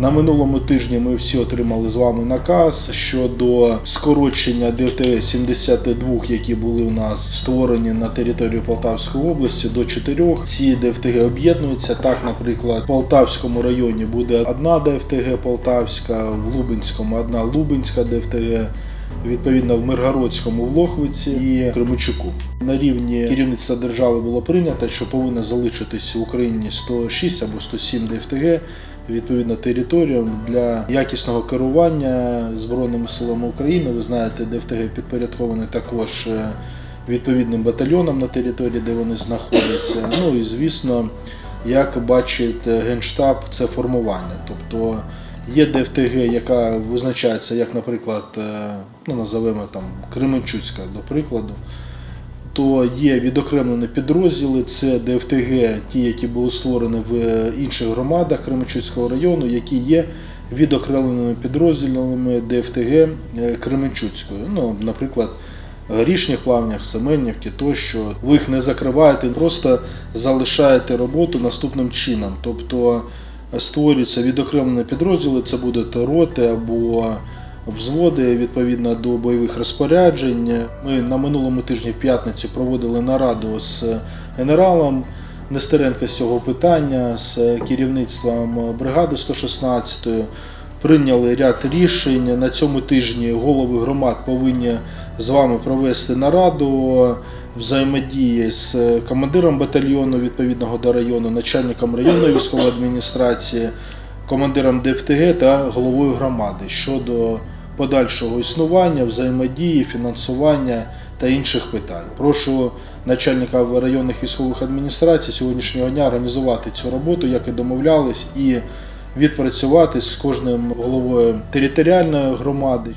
На минулому тижні ми всі отримали з вами наказ щодо скорочення ДФТГ 72, які були у нас створені на території Полтавської області, до 4. Ці ДФТГ об'єднуються. Так, наприклад, в Полтавському районі буде одна ДФТГ Полтавська, в Лубенському одна Лубенська ДФТГ. Відповідно, в Миргородському, в Лохвиці і Кременчуку. На рівні керівництва держави було прийнято, що повинно залишитись в Україні 106 або 107 ДФТГ відповідно територіям для якісного керування Збройними силами України. Ви знаєте, ДФТГ підпорядкований також е, відповідним батальйонам на території, де вони знаходяться. Ну і звісно, як бачить Генштаб, це формування. Тобто є ДФТГ, яка визначається, як, наприклад, е, ну називаємо там Кременчуцька, до прикладу. То є відокремлені підрозділи, це ДФТГ, ті, які були створені в інших громадах Кременчуцького району, які є відокремленими підрозділами ДФТГ е, Кременчуцької. Ну, наприклад, Горішніх плавнях, Семенівки тощо. Ви їх не закриваєте, просто залишаєте роботу наступним чином. Тобто створюються відокремлені підрозділи, це будуть роти або взводи відповідно до бойових розпоряджень. Ми на минулому тижні в п'ятницю проводили нараду з генералом Нестеренка з цього питання, з керівництвом бригади 116 прийняли ряд рішень. На цьому тижні голови громад повинні з вами провести нараду взаємодії з командиром батальйону відповідного до району, начальником районної військової адміністрації, командиром ДФТГ та головою громади щодо подальшого існування, взаємодії, фінансування та інших питань. Прошу начальника районних військових адміністрацій сьогоднішнього дня організувати цю роботу, як і домовлялись, і відпрацювати з кожним головою територіальної громади.